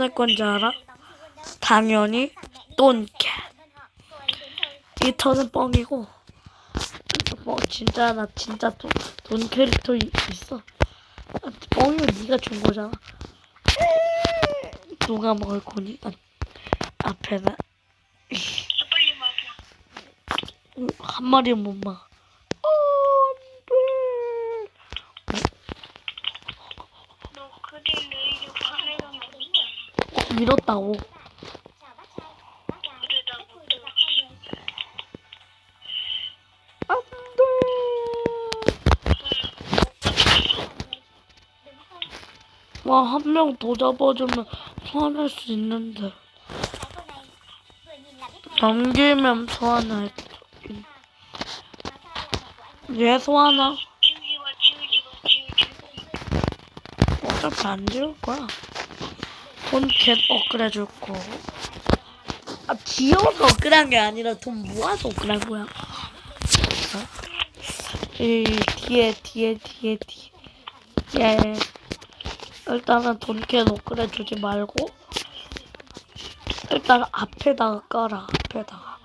할 건지 알아? 당연히 돈캣. 이 턴은 뻥이고. 뭐 진짜 나 진짜 돈, 돈 캐릭터 이- 있어. 아, 뻥이면 네가 준 거잖아. 누가 먹을 거니? 아, 앞에는. 한 마리 못 막. 너 그린 레이드 카메라 먹었잖아. 밀었다고. 들어. 와, 한 명 더 잡아주면 소환할 수 있는데. 넘기면 소환할. 얘 소환아? 어차피 안 지울 거야. 돈겟 업그레이드 줄 거. 아, 지어서 업그레이드한 게 아니라 돈 모아서 업그레이드한 거야. 어? 이 뒤에, 뒤에, 뒤에, 뒤에. 예. 일단은 돈캣 업그레이드 주지 말고, 일단 앞에다가 깔아, 앞에다가.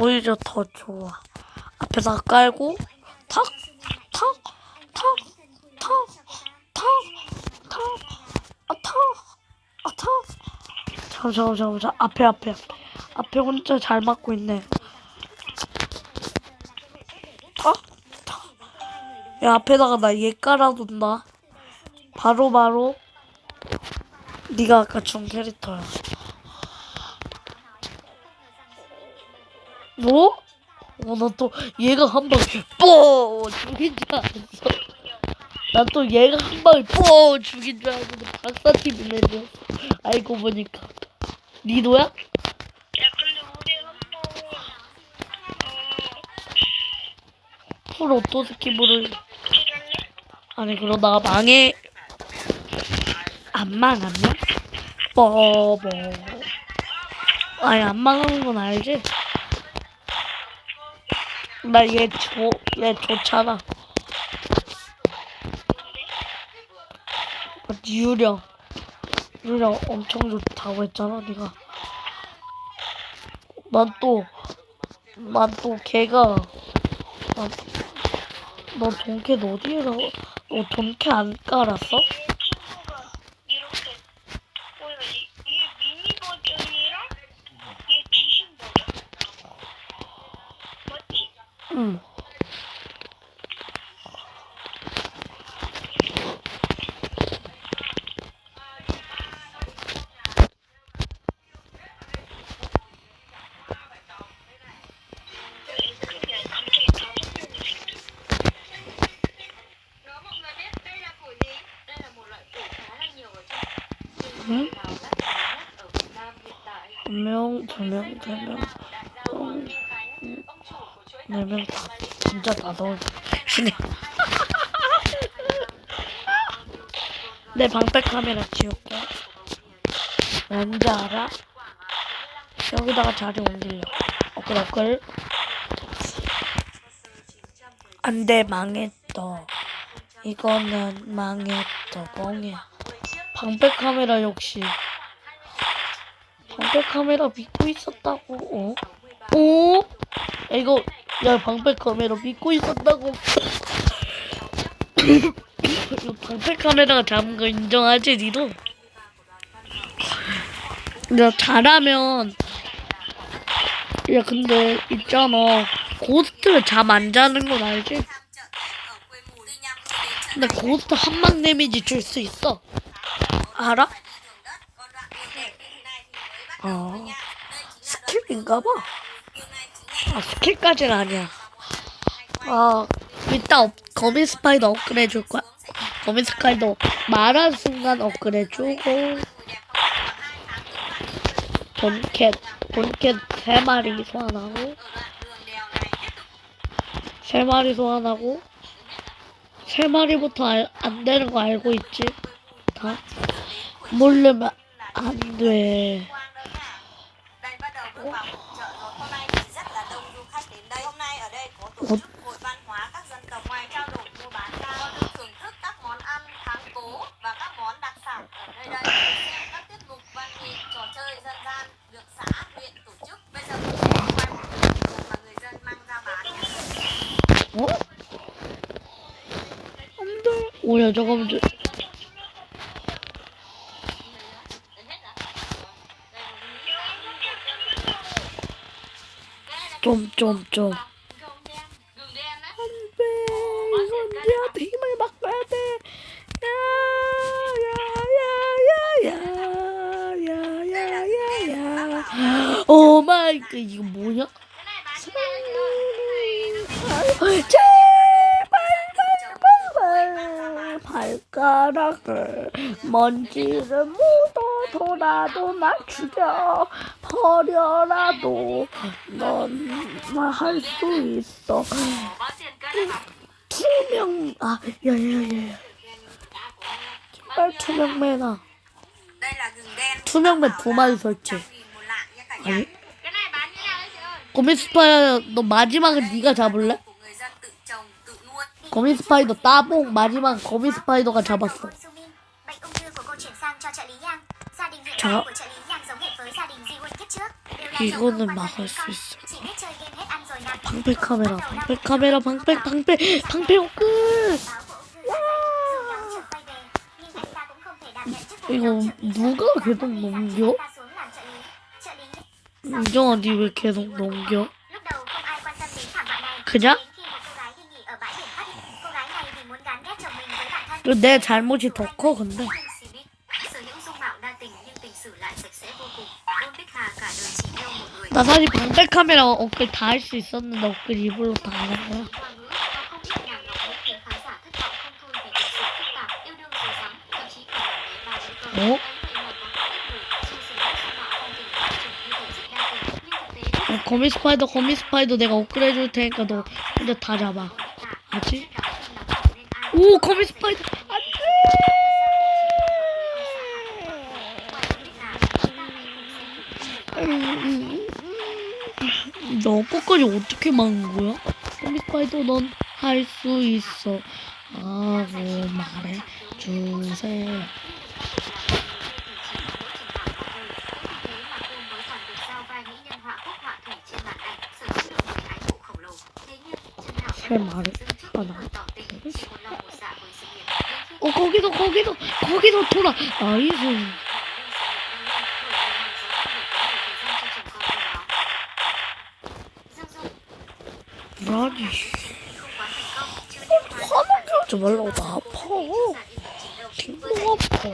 오히려 더 좋아. 앞에다가 깔고, 탁, 탁, 잠깐, 잠깐, 잠깐, 잠깐. 앞에, 앞에, 앞에. 혼자 잘 맞고 있네. 탁, 탁. 야, 앞에다가 나 얘 깔아둔다. 바로, 바로. 네가 아까 준 캐릭터야. 뭐? 어, 나또 얘가 한 방, 뽀! 죽인 줄 알았어. 난또 얘가 한 방에 뽀! 죽인 줄 알았는데 박사팀이 내렸어. 알고 보니까. 니도야? 야 근데 우리 한번 어풀 스킵을. 일할래? 아니, 그러다가 망해. 안 망하냐? 뽀뽀. 아니, 안 망하는 건 알지? 나얘 좋, 얘 좋잖아. 어, 유령. 유령 엄청 좋다고 했잖아, 네가. 난 또, 난 또 걔가, 난, 너 돈캐 어디에 서 너 돈캐 안 깔았어? Minh Khánh, ông chủ của chuỗi 네 명, 다. 진짜 다 넣어주네. 내 방패 카메라 지울게. 왠지 알아? 여기다가 자리 옮기려고. 어끌, 어끌. 안 돼, 망했어. 이거는 망했어, 뻥이야. 방패 카메라 역시. 방패 카메라 믿고 있었다고, 어? 어? 야, 이거, 야, 방패 카메라 믿고 있었다고. 이거 방패 카메라가 잡은 거 인정하지, 니도? 야, 잘하면. 야, 근데, 있잖아. 고스트 잠안 자는 건 알지? 근데 고스트 한방 데미지 줄 수 있어. 알아? 어. 스킬인가 봐. 아, 스킬까지는 아니야. 아, 이따 업, 거미 스파이더 업그레이드 줄 거야. 거미 스파이더 말한 순간 업그레이드 주고. 본캣, 본캣 세 마리 소환하고. 세 마리 소환하고. 세 마리부터 알, 안 되는 거 알고 있지? 다? 모르면 안 돼. 잠깐만요, 잠깐만요. 좀, 좀, 좀. 안 돼. 이건 니한테 힘을 막 빼야 돼. 야, 야, 야, 야, 야, 야, 야, 야. 오 마이 갓, 이거 뭐냐? 가락을 먼지를 묻어도라도 날 죽여 버려라도 넌할 수 있어. 투명 아 야야야야. 제발 투명맨아 đây là gừng đen 투명맨 두 마리 설치 100.000 một lạng nha cả nhà 아니 거미스파이어 너 마지막은 네가 잡을래? 거미 스파이더 따봉 마지막 잡았어 kiếp trước. Đều là 이거는 막을 수 있어. 방패 카메라 방패 카메라 방패 방패 방패 thư 이거 누가. 계속 넘겨? rằng ta xuống làm trợ lý. Trợ lý 인정아 니왜 계속 넘겨? Đầu 내 잘못이 더 커 근데. 나 사실 방패 카메라 어깨 다할 수 있었는데 어깨 이불로 다 안 한 거야. 어? 어, 거미 스파이더 거미 스파이더 내가 업그레이드 줄 테니까 너 혼자 다 잡아. 알지? 오 거미 스파이더. 안돼! 너 끝까지 어떻게 막은 거야? 거미 스파이더 넌 할 수 있어. 하고 말해 주세요 새 말을 하나 어 거기도 거기도 거기도 돌아. 나이스 아니 화나게 하지 말라고 나 아파. 너무 아파.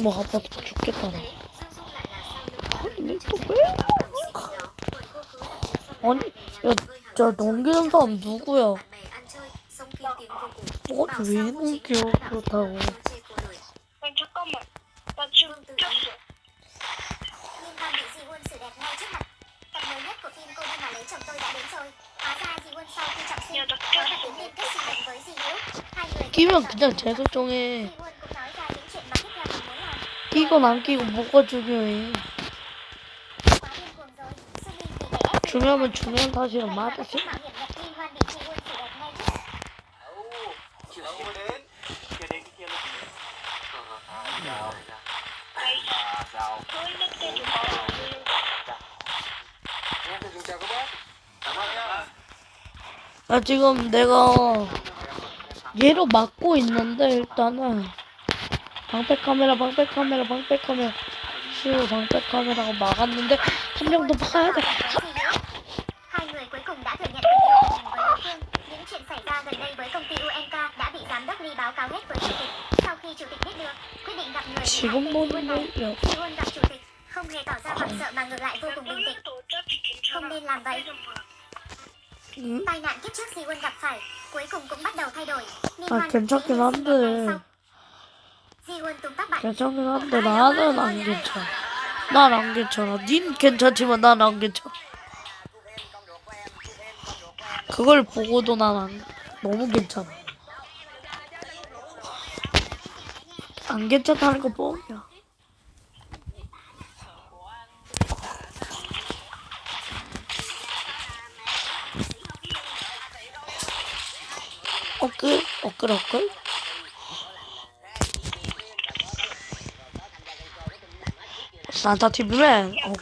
뭐 아파서 죽겠다 나 아니 또 왜 아니 야 저 넘기는 사람 누구야 너한테 왜 넘겨 그렇다고 잠깐만. 나 지금 꼈어. Người 끼면 그냥 재설정해. 끼건 안 끼고 뭐가 중요해 중요하면 중요한 ơn nhá 나 지금 내가 얘로 막고 있는데 일단은 방패 카메라 방패 카메라 방패 카메라 슈 방패 카메라가 막았는데 한명더 봐야 돼 거야 Ji Won gặp chủ tịch, không hề tỏ ra hoảng sợ mà ngược lại vô cùng bình tĩnh. Không nên làm vậy. 응? Tai nạn kiếp trước Ji Won gặp phải, cuối cùng cũng bắt đầu thay đổi. 아 hoan 괜찮긴 한데. 괜찮긴 한데 나는 안 괜찮아 난 안 괜찮아 닌 괜찮지만 난 안 괜찮아 그걸 보고도 난 안, 너무 괜찮아 안 괜찮다는 거 뻥이야. 어끌 어끌 어끌 산타 TV맨? 어,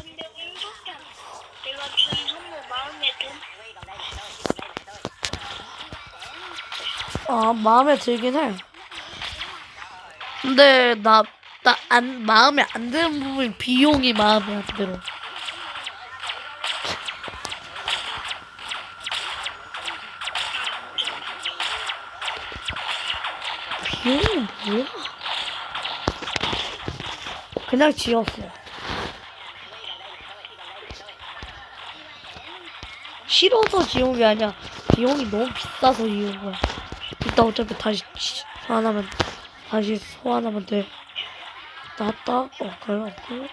아 마음에 들긴 해. 근데 나 나 안 마음에 안 드는 부분이 비용이 마음에 안 들어. 비용이 뭐야? 그냥 지었어. 싫어서 지운 게 아니야. 비용이 너무 비싸서 지운 거야. 이따 어차피 다시 치- 소환하면 다시 소환하면 돼. 나왔다. 어 그래 오케이.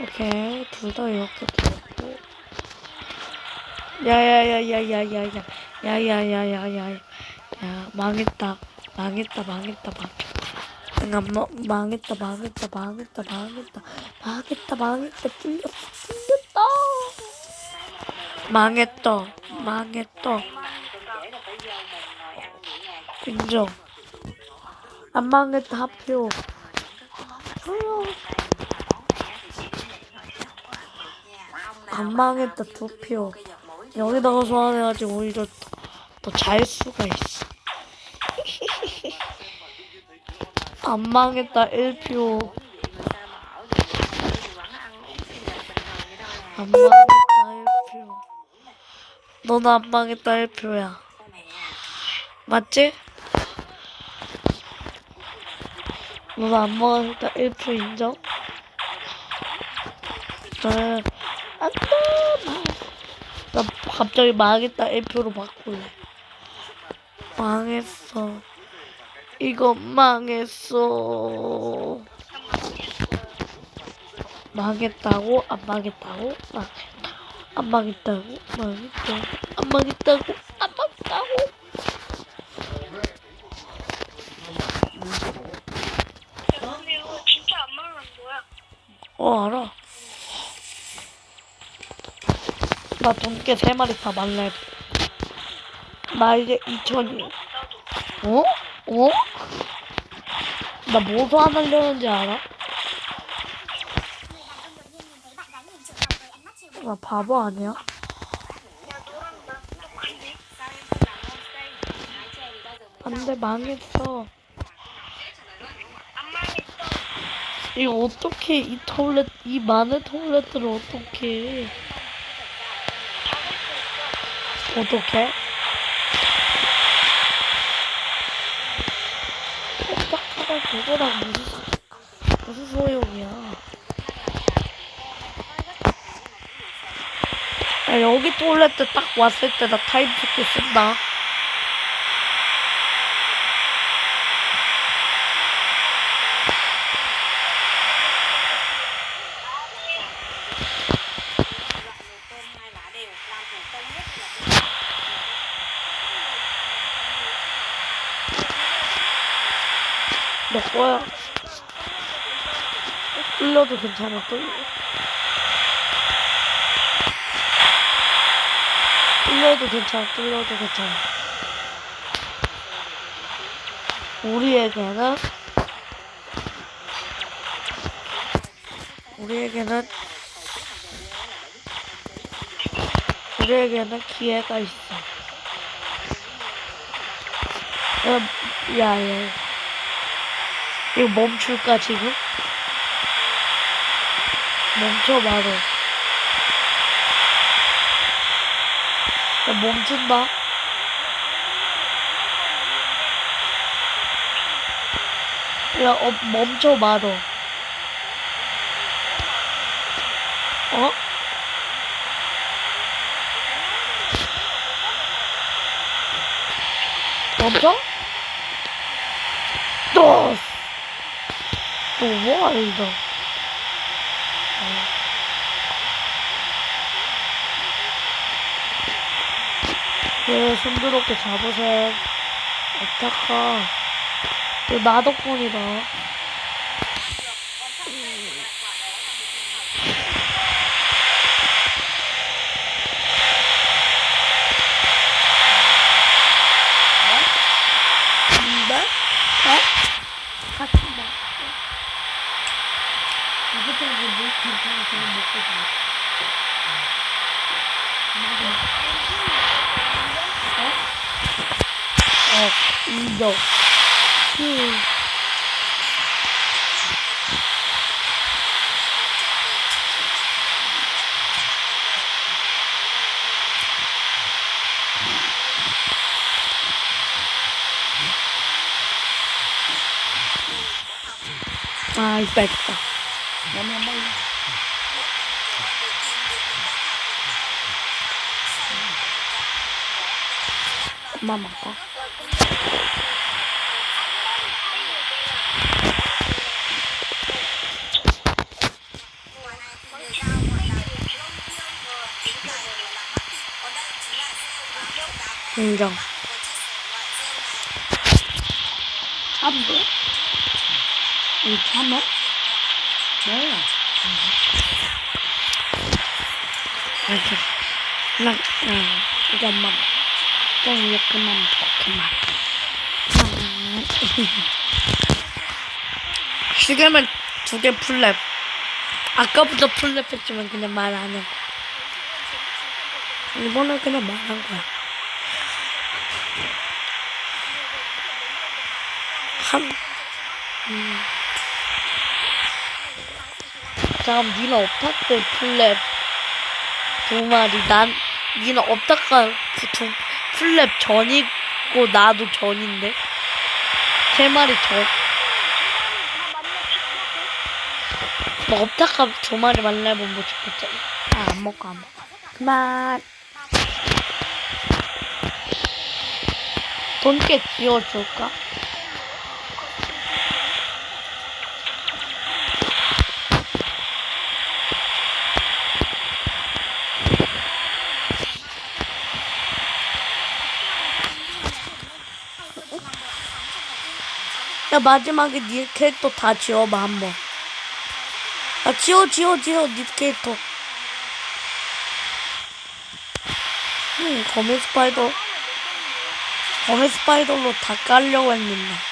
오케이. 둘 다 이렇게 되었고. 야야야야야야야. 야 야야야야야. 야 망했다. 망했다 망했다 망했다. 야, 뭐, 망했다 망했다 망했다 망했다. 망했다 망했다. 뚫렸어 뚫렸다. 망했다. 망했다. 인정 안 망했다 하표. 어, 안 망했다 두표. 여기다가 소환해가지고 오히려 더잘 수가 있어. 안 망했다 1표. 안 망했다 1표. 너는 안 망했다 1표야. 맞지? 너는 안 망했다 1표 인정? 네. 안돼 나 갑자기 망했다 1표로 바꿀래 망했어 이거 망했어 망했다고? 안 망했다고? 망했다 안 망했다고? 망했다 안 망했다고? 안 망했다고? 야, 근데 이거 진짜 안 말하는 거야. 어 알아 나 돈깨 세 마리 다 말래 나 이제 2천이 나도. 어? 어? 나뭐 소환하려는지 알아? 나 바보 아니야? 안돼 망했어 안 말했어. 이거 어떻게 이 톨렛 이 많은 톨렛들을 어떻게. 어떻게? 딱하다 그거랑 무슨 소- 무슨 소용이야? 야, 여기 톨렛 딱 왔을 때 나 타임 스킬 쓴다. 거야. 뚫려도 괜찮아, 뚫려. 뚫려도 괜찮아, 뚫려도 괜찮아. 우리에게는, 우리에게는, 우리에게는 기회가 있어. 야, 야, 야. 이거 멈출까 지금? 멈춰 바로 야 멈춘다 야 어, 멈춰 바로 어? 멈춰? 또! 또 뭐야 이거 예, 손드럽게 잡으셈. 어떡하. 나 덕분이다. 근데? 어? 같이 먹자. 이것도 뭐 괜찮아. 그냥 먹고 가. 어? 어, 인정. 휴. 아, 이빨 있다. 너무 한 번. 그만 먹어. mùa này thì người giao gọi là lông tiêu vừa chính là gọi là mắc thịt còn đây chính là rêu cá 인정. 참도? 이 참어? 뭐야? 알겠어. 나, 아, 이것만, 좀 이렇게만 먹고 그만. 아, 지금은 두 개 풀랩. 아까부터 풀랩 했지만 그냥 말 안 해. 이번엔 그냥 말한 거야. 한, 음. 다음 니는 업타때 풀랩 두 마리 난 니는 업타가 그두 풀랩 전이고 나도 전인데 세 마리 전. 뭐 업타가 두 마리 만나면 뭐 죽겠잖아. 아 안 먹고 안 먹고. 그만. 돈꽤 지어줄까? 야 마지막에 니 캐릭터 다 지워봐 한번. 아 지워 지워 지워 니 캐릭터. 응 거미 스파이더 거미 스파이더로 다 깔려고 했는데.